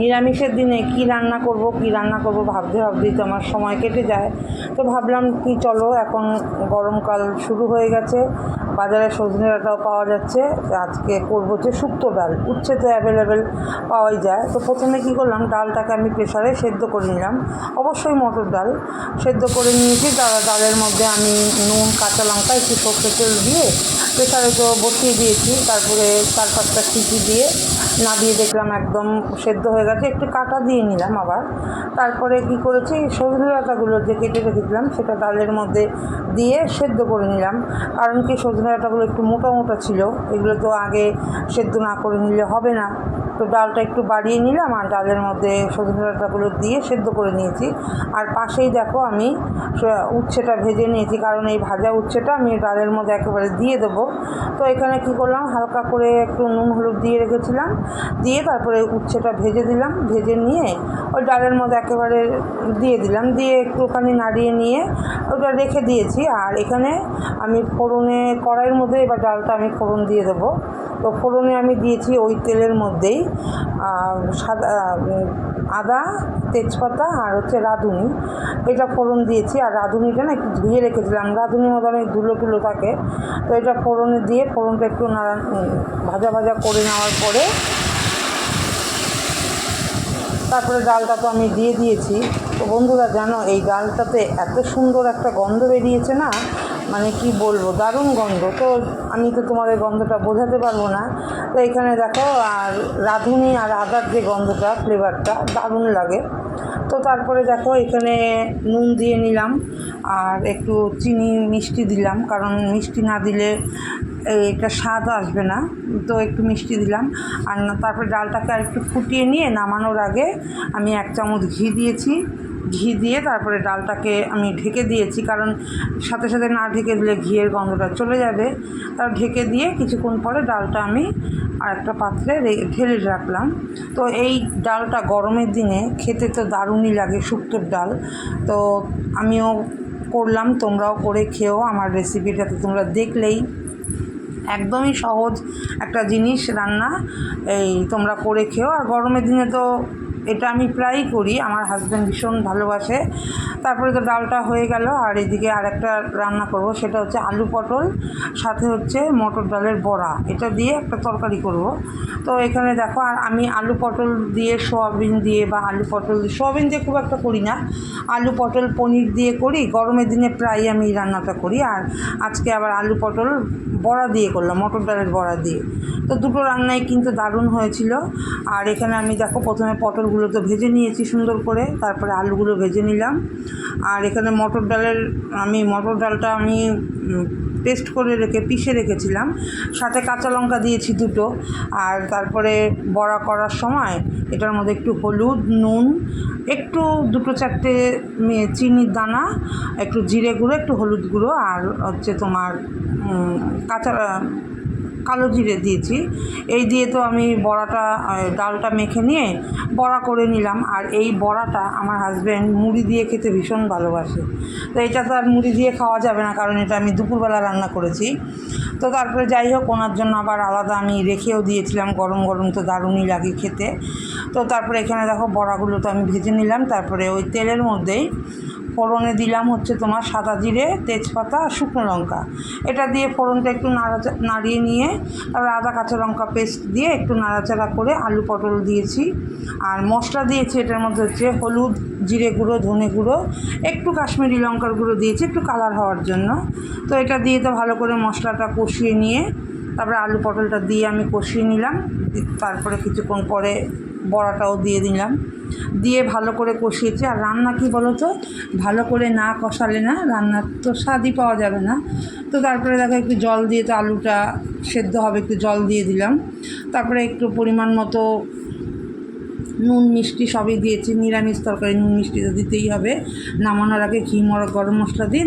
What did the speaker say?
নিরামিষের দিনে কি রান্না করব, কি রান্না করব ভাবতে ভাবতেই তো আমার সময় কেটে যায়। তো ভাবলাম কি চলো, এখন গরমকাল শুরু হয়ে গেছে। বাজারে সজনে ডাঁটাও পাওয়া যাচ্ছে। আজকে করব হচ্ছে শুক্তো ডাল। উচ্ছে তো অ্যাভেলেবেল পাওয়াই যায়। তো প্রথমে কী করলাম, ডালটাকে আমি প্রেশারে সেদ্ধ করে নিলাম। অবশ্যই মটর ডাল। সেদ্ধ করে নিয়েছি। তারা ডালের মধ্যে আমি নুন, কাঁচা লঙ্কা, একটু সর্ষে তেল দিয়ে প্রেশারে তো বসিয়ে দিয়েছি। তারপরে চার পাঁচটা সিটি দিয়ে না দিয়ে দেখলাম একদম সেদ্ধ হয়ে গেছে। একটু কাটা দিয়ে নিলাম আবার। তারপরে কি করেছি, সজনে ডাঁটাগুলো যে কেটে রেখেছিলাম, সেটা ডালের মধ্যে দিয়ে সেদ্ধ করে নিলাম। কারণ কি সজনে ডাঁটাগুলো একটু মোটা মোটা ছিল। এগুলো তো আগে সেদ্ধ না করে নিলে হবে না। তো ডালটা একটু বাড়িয়ে নিলাম আর ডালের মধ্যে সজনে ডাঁটাগুলো দিয়ে সেদ্ধ করে নিয়েছি। আর পাশেই দেখো আমি উচ্ছেটা ভেজে নিয়েছি, কারণ এই ভাজা উচ্ছেটা আমি ডালের মধ্যে একেবারে দিয়ে দেবো। তো এখানে কি করলাম, হালকা করে একটু নুন হলুদ দিয়ে রেখেছিলাম, দিয়ে তারপরে উচ্ছেটা ভেজে দিলাম, ভেজে নিয়ে ওই ডালের মধ্যে একেবারে দিয়ে দিলাম, দিয়ে একটুখানি নাড়িয়ে নিয়ে ওটা রেখে দিয়েছি। আর এখানে আমি ফোড়নে কড়াইয়ের মধ্যে এবার ডালটা আমি ফোড়ন দিয়ে দেবো। তো ফোড়নে আমি দিয়েছি ওই তেলের মধ্যেই সাদা আদা, তেজপাতা আর হচ্ছে রাঁধুনি। এটা ফোড়ন দিয়েছি আর রাঁধুনিটা না একটু ধুয়ে রেখেছিলাম। রাঁধুনির মধ্যে অনেক ধুলো টুলো থাকে, তো এটা ফোড়নে দিয়ে ফোড়নটা একটু নাড়া ভাজা ভাজা করে নেওয়ার পরে তারপরে ডালটা তো আমি দিয়ে দিয়েছি। তো বন্ধুরা জানো, এই ডালটাতে এত সুন্দর একটা গন্ধ বেরিয়েছে না মানে কি বলব, দারুণ গন্ধ। তো আমি তো তোমার ওই গন্ধটা বোঝাতে পারব না। তো এখানে দেখো, আর রাঁধুনি আর আদার যে গন্ধটা ফ্লেভারটা দারুণ লাগে। তো তারপরে দেখো, এখানে নুন দিয়ে নিলাম, আর একটু চিনি মিষ্টি দিলাম, কারণ মিষ্টি না দিলে এটা স্বাদ আসবে না। তো একটু মিষ্টি দিলাম। আর না, তারপরে ডালটাকে আর একটু ফুটিয়ে নিয়ে নামানোর আগে আমি এক চামচ ঘি দিয়েছি। ঘি দিয়ে তারপরে ডালটাকে আমি ঢেকে দিয়েছি। কারণ সাথে সাথে না ঢেকে দিলে ঘিয়ের গন্ধটা চলে যাবে। তার ঢেকে দিয়ে কিছুক্ষণ পরে ডালটা আমি আর একটা পাত্রে ঢেলে রাখলাম। তো এই ডালটা গরমের দিনে খেতে তো দারুণই লাগে শুক্তোর ডাল। তো আমিও করলাম, তোমরাও করে খেও। আমার রেসিপিটা তো তোমরা দেখলেই। একদমই সহজ একটা জিনিস রান্না। এই তোমরা করে খেও। আর গরমের দিনে তো এটা আমি প্রায়ই করি, আমার হাজব্যান্ড ভীষণ ভালোবাসে। তারপরে তো ডালটা হয়ে গেল, আর এদিকে আর একটা রান্না করব, সেটা হচ্ছে আলু পটল, সাথে হচ্ছে মটর ডালের বড়া। এটা দিয়ে একটা তরকারি করব। তো এখানে দেখো, আর আমি আলু পটল দিয়ে সোয়াবিন দিয়ে বা আলু পটল দিয়ে, সোয়াবিন দিয়ে খুব একটা করি না। আলু পটল পনির দিয়ে করি, গরমের দিনে প্রায় আমি রান্নাটা করি। আর আজকে আবার আলু পটল বড়া দিয়ে করলাম, মটর ডালের বড়া দিয়ে। তো দুটো রান্নাই কিন্তু দারুণ হয়েছিল। আর এখানে আমি দেখো, প্রথমে পটলগুলো তো ভেজে নিয়েছি সুন্দর করে, তারপরে আলুগুলো ভেজে নিলাম। আর এখানে মটর ডালের, আমি মটর ডালটা আমি পেস্ট করে রেখে, পিষে রেখেছিলাম। সাথে কাঁচা লঙ্কা দিয়েছি দুটো। আর তারপরে বড়া করার সময় এটার মধ্যে একটু হলুদ, নুন, একটু দুটো চারটে চিনির দানা, একটু জিরে গুঁড়ো, একটু হলুদ গুঁড়ো, আর হচ্ছে তোমার কাঁচা কালো জিরে দিয়েছি। এই দিয়ে তো আমি বড়াটা ডালটা মেখে নিয়ে বড়া করে নিলাম। আর এই বড়াটা আমার হাজব্যান্ড মুড়ি দিয়ে খেতে ভীষণ ভালোবাসে। তো এটা তো আর মুড়ি দিয়ে খাওয়া যাবে না, কারণ এটা আমি দুপুরবেলা রান্না করেছি। তো তারপরে যাই হোক, ওনার জন্য আবার আলাদা আমি রেখেও দিয়েছিলাম, গরম গরম তো দারুণই লাগে খেতে। তো তারপরে এখানে দেখো বড়াগুলো তো আমি ভেজে নিলাম। তারপরে ওই তেলের মধ্যেই ফোড়নে দিলাম হচ্ছে তোমার সাদা জিরে, তেজপাতা আর শুকনো লঙ্কা। এটা দিয়ে ফোড়নটা একটু নাড়াচা, নাড়িয়ে নিয়ে, তারপরে আদা, কাঁচা লঙ্কা পেস্ট দিয়ে একটু নাড়াচাড়া করে আলু পটল দিয়েছি। আর মশলা দিয়েছি এটার মধ্যে হচ্ছে হলুদ, জিরে গুঁড়ো, ধনে গুঁড়ো, একটু কাশ্মীরি লঙ্কার গুঁড়ো দিয়েছি একটু কালার হওয়ার জন্য। তো এটা দিয়ে তো ভালো করে মশলাটা কষিয়ে নিয়ে, তারপরে আলু পটলটা দিয়ে আমি কষিয়ে নিলাম। তারপরে কিছুক্ষণ পরে বড়াটাও দিয়ে দিলাম। দিয়ে ভালো করে কষিয়েছি। আর রান্না কি বলো তো ভালো করে না কষালে না রান্নার তো স্বাদই পাওয়া যাবে না। তো তারপরে দেখো একটু জল দিয়ে তো আলুটা সেদ্ধ হবে, একটু জল দিয়ে দিলাম। তারপরে একটু পরিমাণ মতো নুন, মিষ্টি সবই দিয়েছি। নিরামিষ তরকারি নুন, মিষ্টি তো দিতেই হবে। নামানোর আগে ঘি, মরা, গরম মশলা দিন